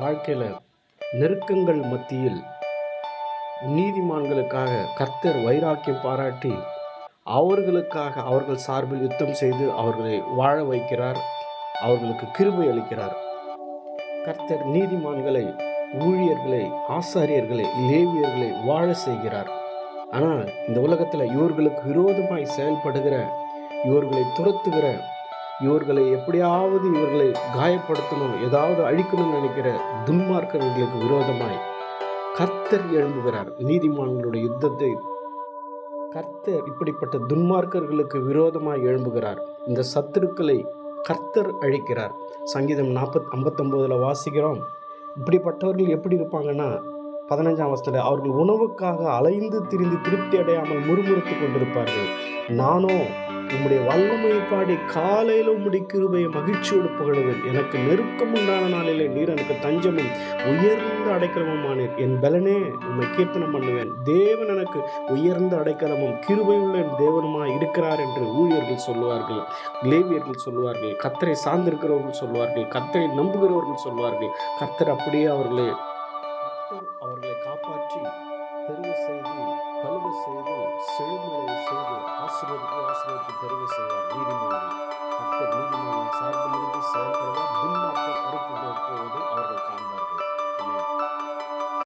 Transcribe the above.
வாழ்க்கையில் நெருக்கங்கள் மத்தியில் நீதிமான்களுக்காக கர்த்தர் வைராக்கியம் பாராட்டி அவர்களுக்காக அவர்கள் சார்பில் யுத்தம் செய்து அவர்களை வாழ வைக்கிறார். அவர்களுக்கு கிருபை அளிக்கிறார். கர்த்தர் நீதிமான்களை ஊழியர்களை ஆசாரியர்களை லேவியர்களை வாழ செய்கிறார். ஆனால் இந்த உலகத்தில் இவர்களுக்கு விரோதமாய் செயல்படுகிற இவர்களை துரத்துகிற இவர்களை எப்படியாவது இவர்களை காயப்படுத்தணும் ஏதாவது அழிக்கணும்னு நினைக்கிற துன்மார்க்கர்களுக்கு விரோதமாய் கர்த்தர் எழும்புகிறார். நீதிமான்களுடைய யுத்தத்தை கர்த்தர் இப்படிப்பட்ட துன்மார்க்கர்களுக்கு விரோதமாய் எழும்புகிறார். இந்த சத்துருக்களை கர்த்தர் அழிக்கிறார். சங்கீதம் நாற்பத் ஐம்பத்தொம்போதில் வாசிக்கிறோம். இப்படிப்பட்டவர்கள் எப்படி இருப்பாங்கன்னா பதினஞ்சாம் வருஷத்தில் அவர்கள் உணவுக்காக அலைந்து திரிந்து திருப்தி அடையாமல் முறுமுறுத்து கொண்டிருப்பார்கள். நானோ உம்முடைய வல்லமை பாடி காலையில் உம்முடைய கிருபையை மகிழ்ச்சியோடு புகழுவேன். எனக்கு நெருக்கம் உண்டான நாளிலே நீர் எனக்கு தஞ்சமும் உயர்ந்த அடைக்கலமுமானீர். என் பலனே உம்மை கீர்த்தனம் பண்ணுவேன். தேவன் எனக்கு உயர்ந்த அடைக்கலமும் கிருபையுள்ள என் தேவனுமாய் இருக்கிறார் என்று ஊழியர்கள் சொல்லுவார்கள். லேவியர்கள் சொல்லுவார்கள். கத்தரை சார்ந்திருக்கிறவர்கள் சொல்லுவார்கள். கத்தரை நம்புகிறவர்கள் சொல்லுவார்கள். கத்தர் அப்படியே அவர்களை அவர்களை காப்பாற்றி பெருக செய்து பழுக செய்து செழுமலை செய்து ஆசீர்வதித்து ஆசீர்வதித்து பெருக செய்வார். நீதிமன்றம்